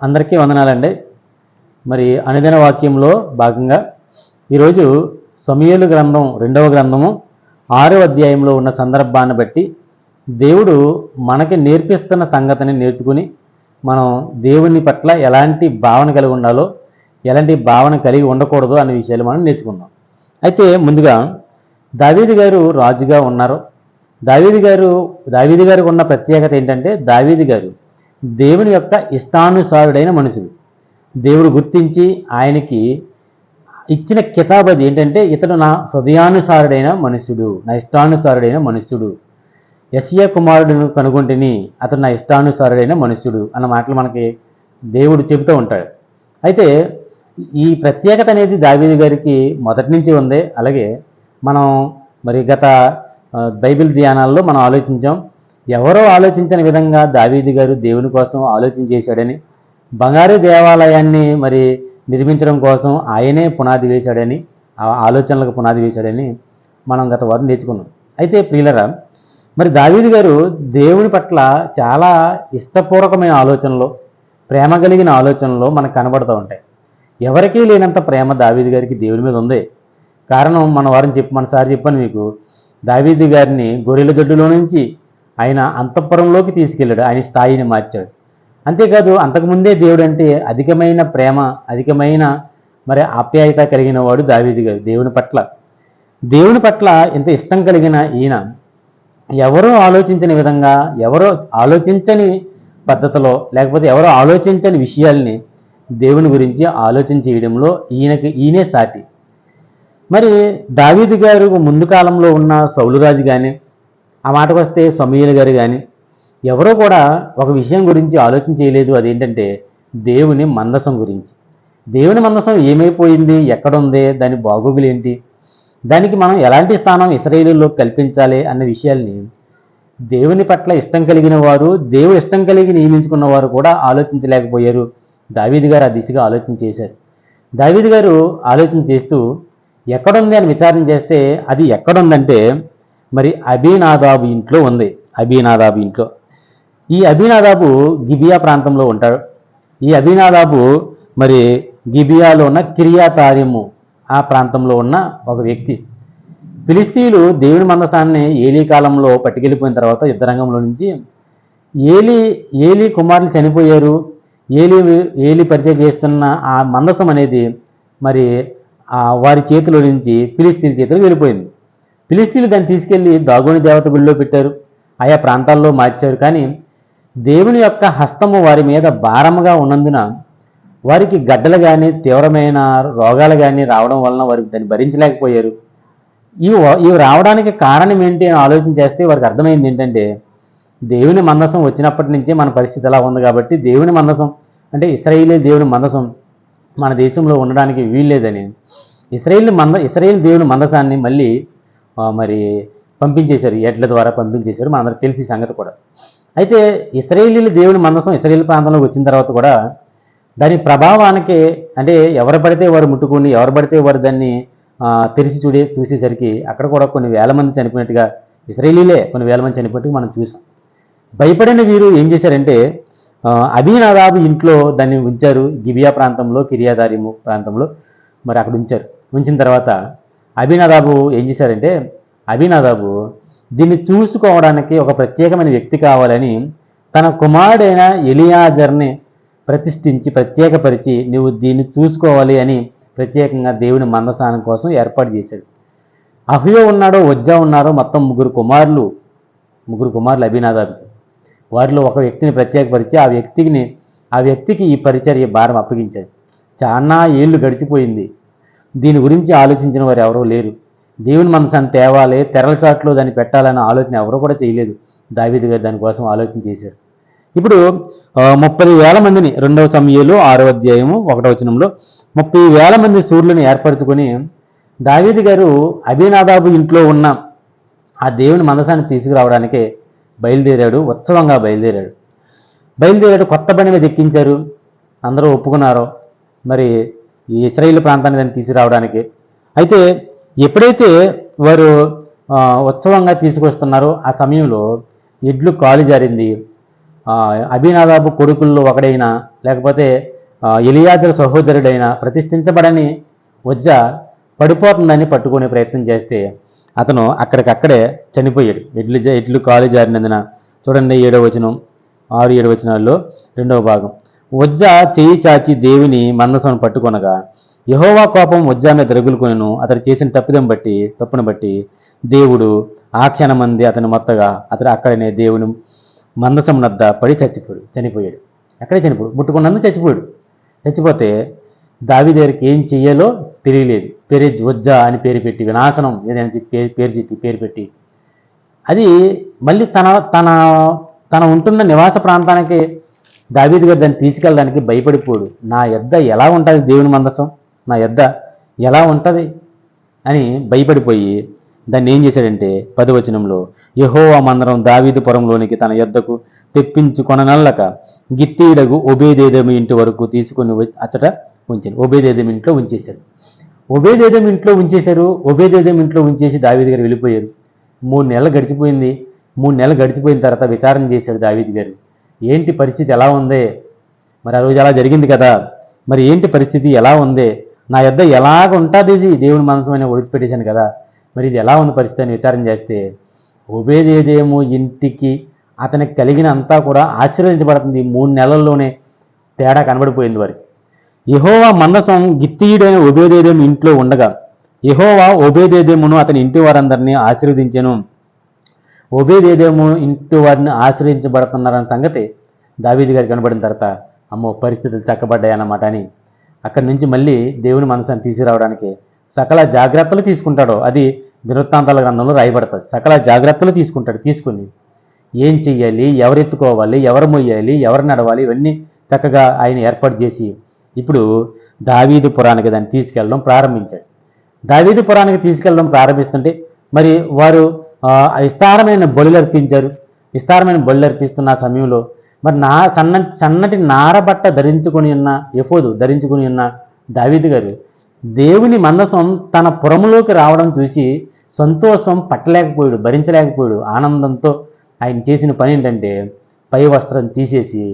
అందరికీ వందనాలండి. మరి అనుదిన వాక్యంలో భాగంగా ఈరోజు సమయలు గ్రంథం రెండవ గ్రంథము ఆరో అధ్యాయంలో ఉన్న సందర్భాన్ని బట్టి దేవుడు మనకి నేర్పిస్తున్న సంగతిని నేర్చుకుని మనం దేవుని పట్ల ఎలాంటి భావన కలిగి ఉండాలో ఎలాంటి భావన కలిగి ఉండకూడదు అనే విషయాలు మనం నేర్చుకుందాం. అయితే ముందుగా దావీదు గారు రాజుగా ఉన్నారు. దావీదు గారు దావీది గారికి ఉన్న ప్రత్యేకత ఏంటంటే దావీది గారు దేవుని యొక్క ఇష్టానుసారుడైన మనుషుడు. దేవుడు గుర్తించి ఆయనకి ఇచ్చిన కితాబ్ అది ఏంటంటే ఇతడు నా హృదయానుసారుడైన మనుషుడు నా ఇష్టానుసారుడైన మనుష్యుడు యశయ కుమారుడును కనుగొంటిని అతడు నా ఇష్టానుసారుడైన మనుష్యుడు అన్న మాటలు మనకి దేవుడు చెబుతూ ఉంటాడు. అయితే ఈ ప్రత్యేకత అనేది దావీదు గారికి మొదటి నుంచి ఉంది. అలాగే మనం మరి గత బైబిల్ ధ్యానాల్లో మనం ఆలోచించాం ఎవరో ఆలోచించని విధంగా దావీది గారు దేవుని కోసం ఆలోచన చేశాడని బంగారు దేవాలయాన్ని మరి నిర్మించడం కోసం ఆయనే పునాది వేశాడని ఆ ఆలోచనలకు పునాది వేశాడని మనం గత వారం నేర్చుకున్నాం. అయితే ప్రియులరా మరి దావీది గారు దేవుని పట్ల చాలా ఇష్టపూర్వకమైన ఆలోచనలు ప్రేమ కలిగిన ఆలోచనలు మనకు కనబడుతూ ఉంటాయి. ఎవరికీ లేనంత ప్రేమ దావీది గారికి దేవుని మీద ఉంది. కారణం మన వారం చెప్పి మన సారి చెప్పాను మీకు దావీది గారిని గొర్రెల దొడ్డులో నుంచి ఆయన అంతఃపురంలోకి తీసుకెళ్ళాడు. ఆయన స్థాయిని మార్చాడు. అంతేకాదు అంతకుముందే దేవుడు అంటే అధికమైన ప్రేమ అధికమైన మరి ఆప్యాయత కలిగిన వాడు దావీది గారు దేవుని పట్ల. దేవుని పట్ల ఇంత ఇష్టం కలిగిన ఈయన ఎవరో ఆలోచించని విధంగా ఎవరో ఆలోచించని పద్ధతిలో లేకపోతే ఎవరో ఆలోచించని విషయాల్ని దేవుని గురించి ఆలోచన చేయడంలో ఈయనకి ఈయనే సాటి. మరి దావీది గారు ముందు కాలంలో ఉన్న సౌలురాజు కానీ ఆ మాటకు వస్తే సమీయులు గారు కానీ ఎవరో కూడా ఒక విషయం గురించి ఆలోచన చేయలేదు. అదేంటంటే దేవుని మందసం గురించి. దేవుని మందసం ఏమైపోయింది? ఎక్కడుంది? దాని బాగోగులు ఏంటి? దానికి మనం ఎలాంటి స్థానం ఇస్రాయేలీలో కల్పించాలి అన్న విషయాల్ని దేవుని పట్ల ఇష్టం కలిగిన వారు దేవుడు ఇష్టం కలిగి నియమించుకున్న వారు కూడా ఆలోచించలేకపోయారు. దావీది గారు ఆ దిశగా ఆలోచన చేశారు. దావీది గారు ఆలోచన చేస్తూ ఎక్కడుంది అని విచారణ చేస్తే అది ఎక్కడుందంటే మరి అభినాదాబు ఇంట్లో ఉంది. అభినాదాబు ఇంట్లో. ఈ అభినాదాబు గిబియా ప్రాంతంలో ఉంటాడు. ఈ అభినాదాబు మరి గిబియాలో ఉన్న కిరియాతారిము ఆ ప్రాంతంలో ఉన్న ఒక వ్యక్తి. ఫిలిస్తీన్లు దేవుని మందసాన్ని ఏలీ కాలంలో పట్టుకెళ్ళిపోయిన తర్వాత యుద్ధరంగంలో నుంచి ఏలి ఏలి కుమారులు చనిపోయారు. ఏలి ఏలి పరిచయం చేస్తున్న ఆ మందసం అనేది మరి ఆ వారి చేతిలో నుంచి ఫిలిస్తీన్ చేతిలో వెళ్ళిపోయింది. ఫిలిస్తీన్లు దాన్ని తీసుకెళ్ళి దాగోని దేవత గుడిలో పెట్టారు. ఆయా ప్రాంతాల్లో మార్చారు. కానీ దేవుని యొక్క హస్తము వారి మీద భారముగా ఉన్నందున వారికి గడ్డలు కానీ తీవ్రమైన రోగాలు కానీ రావడం వలన వారికి దాన్ని భరించలేకపోయారు. ఇవి ఇవి రావడానికి కారణం ఏంటి అని ఆలోచన చేస్తే వారికి అర్థమైంది ఏంటంటే దేవుని మందసం వచ్చినప్పటి నుంచే మన పరిస్థితి ఎలా ఉంది కాబట్టి దేవుని మందసం అంటే ఇస్రాయిలే దేవుని మందసం మన దేశంలో ఉండడానికి వీల్లేదని. ఇస్రాయిల్ మంద ఇస్రాయిల్ దేవుని మందసాన్ని మళ్ళీ మరి పంపించేశారు ఎడ్ల ద్వారా పంపించేశారు మనందరికి తెలిసి సంగతి కూడా. అయితే ఇస్రాయేలీలు దేవుని మందసం ఇస్రాయేల్ ప్రాంతంలోకి వచ్చిన తర్వాత కూడా దాని ప్రభావానికి అంటే ఎవరు పడితే వారు ముట్టుకుని ఎవరు పడితే వారు దాన్ని తెరిచి చూడే చూసేసరికి అక్కడ కూడా కొన్ని వేల మంది చనిపోయినట్టుగా ఇస్రాయేలీలే కొన్ని వేల మంది చనిపోయినట్టుగా మనం చూసాం. భయపడిన వీరు ఏం చేశారంటే అభినాదాబు ఇంట్లో దాన్ని ఉంచారు గిబియా ప్రాంతంలో కిరియాదారిము ప్రాంతంలో మరి అక్కడ ఉంచారు. ఉంచిన తర్వాత అభినాదాబు ఏం చేశారంటే అభినాదాబు దీన్ని చూసుకోవడానికి ఒక ప్రత్యేకమైన వ్యక్తి కావాలని తన కుమారుడైన ఎలియాజర్ని ప్రతిష్ఠించి ప్రత్యేకపరిచి నువ్వు దీన్ని చూసుకోవాలి అని ప్రత్యేకంగా దేవుని మందసానం కోసం ఏర్పాటు చేశాడు. అహ్యో ఉన్నాడో వజ్జా ఉన్నారో మొత్తం ముగ్గురు కుమారులు ముగ్గురు కుమారులు అభినాదాబుకి. వారిలో ఒక వ్యక్తిని ప్రత్యేకపరిచి ఆ వ్యక్తిని ఆ వ్యక్తికి ఈ పరిచర్య భారం అప్పగించారు చాలా ఏళ్ళు గడిచిపోయింది. దీని గురించి ఆలోచించిన వారు ఎవరూ లేరు. దేవుని మనసాన్ని తేవాలి తెరల చాట్లో దాన్ని పెట్టాలన్న ఆలోచన ఎవరూ కూడా చేయలేదు. దావీదు గారు దానికోసం ఆలోచన చేశారు. ఇప్పుడు ముప్పై వేల మందిని రెండవ సమయంలో ఆరో అధ్యాయము ఒకటో వచనంలో ముప్పై వేల మంది సూర్యులను ఏర్పరచుకొని దావీది గారు అభినాదాబు ఇంట్లో ఉన్న ఆ దేవుని మనసాన్ని తీసుకురావడానికే బయలుదేరాడు ఉత్సవంగా బయలుదేరాడు. బయలుదేరాడు కొత్త బండి మీద ఎక్కించారు. అందరూ ఒప్పుకున్నారు. మరి ఈ ఇస్రాయిల్ ప్రాంతాన్ని దాన్ని తీసుకురావడానికి. అయితే ఎప్పుడైతే వారు ఉత్సవంగా తీసుకొస్తున్నారో ఆ సమయంలో ఎడ్లు కాలు జారింది. అభినాదాబు కొడుకుల్లో ఒకడైన లేకపోతే ఎలియాజల సహోదరుడైన ప్రతిష్ఠించబడని వజ్జ పడిపోతుందని పట్టుకునే ప్రయత్నం చేస్తే అతను అక్కడికక్కడే చనిపోయాడు. ఎడ్లు జా- ఎడ్లు కాలు జారినందున. చూడండి ఏడవ వచనం ఆరు ఏడు వచనాల్లో రెండవ భాగం. వజ్జ చేయి చాచి దేవుని మందసమును పట్టుకొనగా యహోవా కోపం వజ్జా మీద రగులుకొనెను అతడు చేసిన తప్పిదం బట్టి తప్పును బట్టి దేవుడు ఆ క్షణమంది అతని మొత్తగా అతడు అక్కడనే దేవుని మందసం పడి చచ్చిపోయాడు చనిపోయాడు. అక్కడే చనిపోయాడు? ముట్టుకున్నందుకు చచ్చిపోయాడు. చచ్చిపోతే దావి దగ్గరికి ఏం చెయ్యాలో తెలియలేదు. పేరే వజ్జా అని పేరు పెట్టి వినాశనం ఏదైనా పేరు పేరు చెట్టి పేరు పెట్టి. అది మళ్ళీ తన తన తన ఉంటున్న నివాస ప్రాంతానికి దావీదు గారు దాన్ని తీసుకెళ్ళడానికి భయపడిపోడు. నా యొద్ద ఎలా ఉంటుంది దేవుని మందసం? నా యొద్ద ఎలా ఉంటుంది? అని భయపడిపోయి దాన్ని ఏం చేశాడంటే పదవచనంలో యహోవా మందరం దావీదు పురంలోనికి తన యొద్దకు తెప్పించు కొననల్లక గిత్తీడగు ఒబేదేదమి ఇంటి వరకు తీసుకొని అచ్చట ఉంచాను ఒబేదేదం ఇంట్లో ఉంచేశాడు. ఒబేదేదం ఇంట్లో ఉంచేశారు. ఒబేదేదం ఇంట్లో ఉంచేసి దావీదు గారు వెళ్ళిపోయారు. మూడు నెలలు గడిచిపోయింది. మూడు నెలలు గడిచిపోయిన తర్వాత విచారణ చేశాడు దావీదు గారు. ఏంటి పరిస్థితి ఎలా ఉంది? మరి ఆ రోజు అలా జరిగింది కదా. మరి ఏంటి పరిస్థితి? ఎలా ఉంది? నా యొద్ద ఎలాగ ఉంటుంది ఇది? దేవుని మనసు అని ఒడిచిపెట్టేశాను కదా. మరి ఇది ఎలా ఉంది పరిస్థితి అని విచారం చేస్తే ఒబేదేదేమో ఇంటికి అతనికి కలిగిన అంతా కూడా ఆశీర్వదించబడుతుంది. మూడు నెలల్లోనే తేడా కనబడిపోయింది వారికి. యహోవా మనసం గిత్తీయుడైన ఒబేదేదేము ఇంట్లో ఉండగా యహోవా ఒబేదేదేమును అతని ఇంటి వారందరినీ ఆశీర్వదించాను. ఒబేదేదేమో ఇంటి వారిని ఆశ్రయించబడుతున్నారన్న సంగతి దావీది గారికి కనబడిన తర్వాత అమ్మో పరిస్థితులు చక్కబడ్డాయన్నమాట అని. అక్కడి నుంచి మళ్ళీ దేవుని మనసుని తీసుకురావడానికి సకల జాగ్రత్తలు తీసుకుంటాడు అది దినవృత్తాంతాల గ్రంథంలో రాయబడుతుంది. సకల జాగ్రత్తలు తీసుకుంటాడు తీసుకుని ఏం చెయ్యాలి ఎవరు ఎత్తుకోవాలి ఎవరు మొయ్యాలి ఎవరు నడవాలి ఇవన్నీ చక్కగా ఆయన ఏర్పాటు చేసి ఇప్పుడు దావీదు పురానికి దాన్ని తీసుకెళ్ళడం ప్రారంభించాడు. దావీదు పురానికి తీసుకెళ్ళడం ప్రారంభిస్తుంటే మరి వారు విస్తారమైన బలులు అర్పించారు. విస్తారమైన బలులు అర్పిస్తున్న ఆ సమయంలో మరి నా సన్న సన్నటి నారబట్ట ధరించుకొని ఉన్న ఎఫోదు ధరించుకుని ఉన్న దావిది గారు దేవుని మందసం తన పురములోకి రావడం చూసి సంతోషం పట్టలేకపోయాడు భరించలేకపోయాడు. ఆనందంతో ఆయన చేసిన పని ఏంటంటే పై వస్త్రం తీసేసి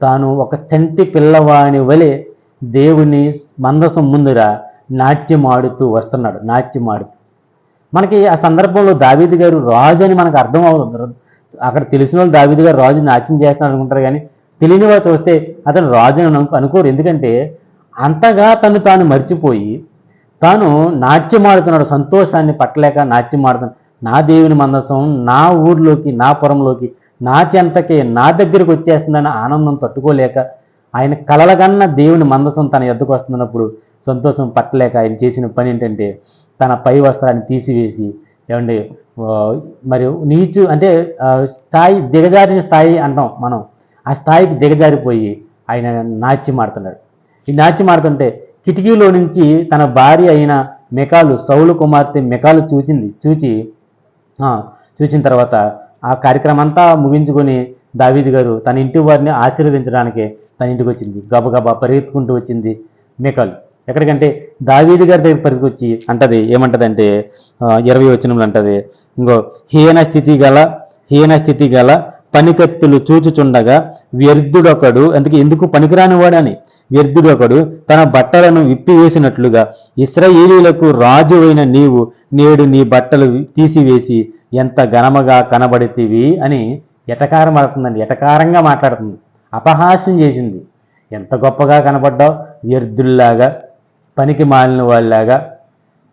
తాను ఒక చంటి పిల్లవాని వలె దేవుని మందసం ముందర నాట్యం ఆడుతూ వస్తున్నాడు. నాట్యం ఆడుతూ మనకి ఆ సందర్భంలో దావీది గారు రాజు అని మనకు అర్థం అవుతుంది అక్కడ తెలిసిన వాళ్ళు దావీది గారు రాజు నాట్యం చేస్తున్నాడు అనుకుంటారు కానీ తెలియని వారు చూస్తే అతను రాజు అని అనుకోరు. ఎందుకంటే అంతగా తను తాను మర్చిపోయి తాను నాట్యం ఆడుతున్నాడు. సంతోషాన్ని పట్టలేక నాట్యం ఆడుతున్నాడు. నా దేవుని మందసం నా ఊర్లోకి నా పురంలోకి నా చెంతకే నా దగ్గరికి వచ్చేస్తుందని ఆనందం తట్టుకోలేక ఆయన కలలగన్న దేవుని మందసం తన ఎద్దకు వస్తున్నప్పుడు సంతోషం పట్టలేక ఆయన చేసిన పని ఏంటంటే తన పై వస్త్రాన్ని తీసివేసి ఏమండి మరియు మరి నీచు అంటే స్థాయి దిగజారిన స్థాయి అంటాం మనం. ఆ స్థాయికి దిగజారిపోయి ఆయన నాట్యం ఆడుతున్నాడు. ఈ నాట్యం ఆడుతుంటే కిటికీలో నుంచి తన భార్య అయిన మెకాలు సౌలు కుమార్తె మెకాలు చూచింది చూచి చూచిన తర్వాత ఆ కార్యక్రమం అంతా ముగించుకొని దావీదు గారు తన ఇంటి వారిని ఆశీర్వదించడానికి తన ఇంటికి వచ్చింది. గబగబా పరిగెత్తుకుంటూ వచ్చింది మెకాలు. ఎక్కడికంటే దావీది గారి దగ్గర పరిగెత్తుకొచ్చి అంటది ఏమంటదంటే ఇరవై వచనంలో అంటది ఇంకో హీన స్థితి గల హీన స్థితి గల పనికత్తులు చూచుచుండగా వ్యర్థుడొకడు అందుకే ఎందుకు పనికిరాని వాడని వ్యర్థుడొకడు తన బట్టలను విప్పివేసినట్లుగా ఇస్రాయేలీలకు రాజు అయిన నీవు నేడు నీ బట్టలు తీసివేసి ఎంత ఘనముగా కనబడితివి అని ఎటకారం ఆడుతుందండి ఎటకారంగా మాట్లాడుతుంది. అపహాస్యం చేసింది. ఎంత గొప్పగా కనబడ్డావు? వ్యర్థుల్లాగా పనికి మాలిన వాళ్ళలాగా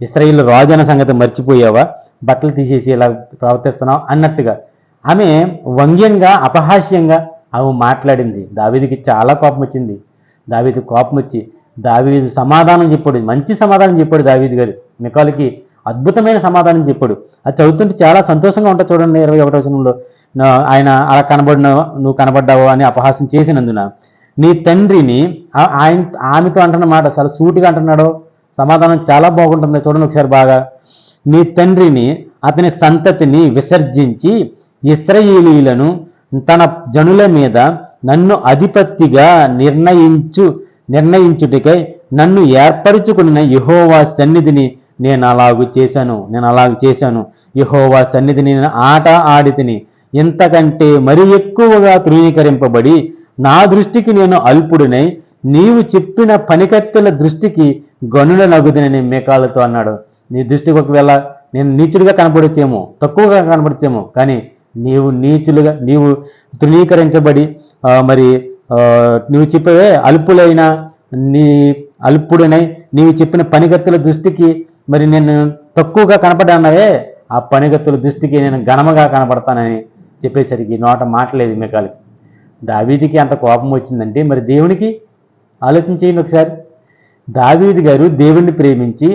ఇస్రాయిల్ రాజు అన్న సంగతి మర్చిపోయావా? బట్టలు తీసేసి ఇలా ప్రవర్తిస్తున్నావు అన్నట్టుగా. ఆమె వంగ్యంగా అపహాస్యంగా ఆమె మాట్లాడింది. దావీదికి చాలా కోపం వచ్చింది. దావీది కోపం వచ్చి దావీదు సమాధానం చెప్పాడు. మంచి సమాధానం చెప్పాడు దావీది గారు. మికాలకి అద్భుతమైన సమాధానం చెప్పాడు. అది చదువుతుంటే చాలా సంతోషంగా ఉంటుంది చూడండి ఇరవై ఒకటో వచనంలో. ఆయన అలా కనబడిన నువ్వు కనబడ్డావు? అని అపహాసం చేసినందున నీ తండ్రిని ఆయన ఆమెతో అంటున్న మాట చాలా సూటిగా అంటున్నాడు సమాధానం చాలా బాగుంటుంది చూడండి ఒకసారి బాగా. నీ తండ్రిని అతని సంతతిని విసర్జించి ఇస్రయేలీలను తన జనుల మీద నన్ను అధిపతిగా నిర్ణయించు నిర్ణయించుటకై నన్ను ఏర్పరచుకున్న యహోవా సన్నిధిని నేను అలాగు చేశాను నేను అలాగ చేశాను. యహోవా సన్నిధిని నేను ఆట ఆడితిని ఇంతకంటే మరి ఎక్కువగా తృణీకరింపబడి నా దృష్టికి నేను అల్పుడినై నీవు చెప్పిన పనికత్తెల దృష్టికి గనుల నగుదినని మేకాలతో అన్నాడు. నీ దృష్టికి ఒకవేళ నేను నీచుడిగా కనపడచ్చేమో తక్కువగా కనపడచ్చేమో కానీ నీవు నీచులుగా నీవు తృణీకరించబడి మరి నువ్వు చెప్పే అల్పులైన నీ అల్పుడినై నీవు చెప్పిన పనిగత్తుల దృష్టికి మరి నేను తక్కువగా కనపడ్డానవే ఆ పనిగత్తుల దృష్టికి నేను ఘనముగా కనపడతానని చెప్పేసరికి నోట మాటలేదు మికాలకి దావీదికి అంత కోపం వచ్చిందంటే మరి దేవునికి ఆలోచించేయండి ఒకసారి. దావీది గారు దేవుణ్ణి ప్రేమించి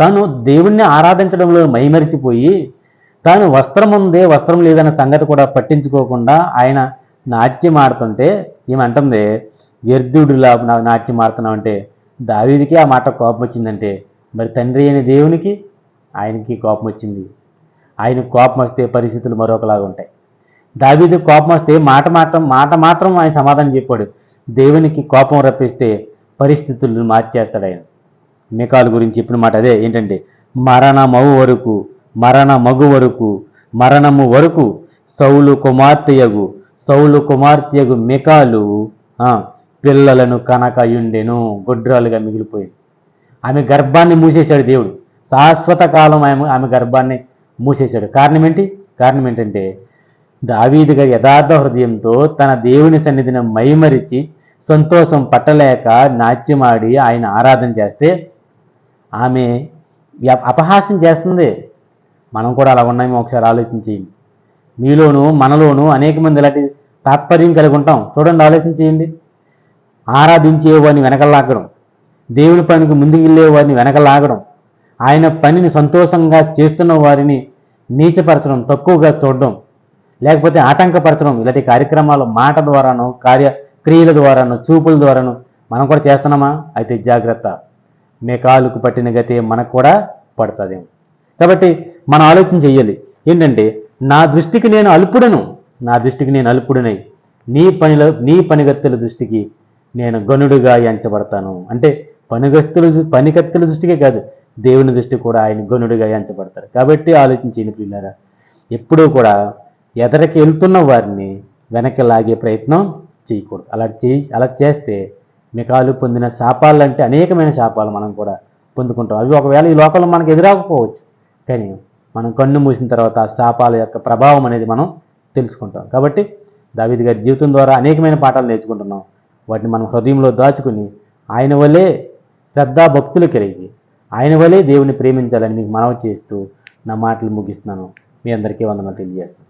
తాను దేవుణ్ణి ఆరాధించడంలో మైమరిచిపోయి తాను వస్త్రం ఉందే వస్త్రం లేదన్న సంగతి కూడా పట్టించుకోకుండా ఆయన నాట్యం ఆడుతుంటే ఏమంటుంది? వ్యర్థుడిలా నాట్యం ఆడుతున్నావు అంటే దావీదికి ఆ మాట కోపం వచ్చిందంటే మరి తండ్రి అయిన దేవునికి ఆయనకి కోపం వచ్చింది. ఆయన కోపం వస్తే పరిస్థితులు మరొకలాగా ఉంటాయి దావీదు కోపం వస్తే మాట మాత్రం మాట మాత్రం ఆయన సమాధానం చెప్పాడు. దేవునికి కోపం రప్పిస్తే పరిస్థితులను మార్చేస్తాడు ఆయన. మికాలు గురించి చెప్పిన మాట అదే ఏంటంటే మరణమవు వరకు మరణ మగు వరకు మరణము వరకు సౌలు కుమార్తెయగు సౌలు కుమార్తెయగు మికాలు పిల్లలను కనకయుండెను గొడ్రాలుగా మిగిలిపోయింది. ఆమె గర్భాన్ని మూసేశాడు దేవుడు. శాశ్వత కాలం ఆమె ఆమె గర్భాన్ని మూసేశాడు. కారణం ఏంటి? కారణం ఏంటంటే దావీదుగా యథార్థ హృదయంతో తన దేవుని సన్నిధిని మైమరిచి సంతోషం పట్టలేక నాట్యమాడి ఆయన ఆరాధన చేస్తే ఆమె అపహాస్యం చేస్తుంది. మనం కూడా అలా ఉన్నామో ఒకసారి ఆలోచించి. మీలోను మనలోను అనేక మంది ఇలాంటి తాత్పర్యం కలిగి ఉంటాం. చూడండి ఆలోచించేయండి. ఆరాధించే వారిని వెనకలాగడం దేవుని పనికి ముందుకు వెళ్ళే వారిని వెనకలాగడం ఆయన పనిని సంతోషంగా చేస్తున్న వారిని నీచపరచడం తక్కువగా చూడడం. లేకపోతే ఆటంకపరచడం ఇలాంటి కార్యక్రమాలు మాట ద్వారానో కార్య క్రియల ద్వారానో చూపుల ద్వారాను మనం కూడా చేస్తున్నామా? అయితే జాగ్రత్త. మేకాలుకు పట్టిన గతే మనకు కూడా పడుతుంది. కాబట్టి మనం ఆలోచన చెయ్యాలి ఏంటంటే నా దృష్టికి నేను అల్పుడను. నా దృష్టికి నేను అల్పుడనై. నీ పనిలో నీ పనిగత్తుల దృష్టికి నేను గనుడుగా ఎంచబడతాను. అంటే పనిగత్తుల పనికత్తుల దృష్టికే కాదు దేవుని దృష్టి కూడా ఆయన గనుడుగా ఎంచబడతారు. కాబట్టి ఆలోచించిన పిల్లరా ఎప్పుడూ కూడా ఎదరికి వెళ్తున్న వారిని వెనక్కి లాగే ప్రయత్నం చేయకూడదు. అలా చేయి అలా చేస్తే మికాలు పొందిన శాపాలు అంటే అనేకమైన శాపాలు మనం కూడా పొందుకుంటాం. అవి ఒకవేళ ఈ లోకంలో మనకు ఎదురాకపోవచ్చు. కానీ మనం కన్ను మూసిన తర్వాత ఆ శాపాల యొక్క ప్రభావం అనేది మనం తెలుసుకుంటాం. కాబట్టి దావిద్ గారి జీవితం ద్వారా అనేకమైన పాఠాలు నేర్చుకుంటున్నాం. వాటిని మనం హృదయంలో దాచుకుని ఆయన వల్లే శ్రద్ధా భక్తులు కలిగి ఆయన వల్లే దేవుని ప్రేమించాలని మీకు మనవి చేస్తూ నా మాటలు ముగిస్తున్నాను. మీ అందరికీ వందనాలు తెలియజేస్తాను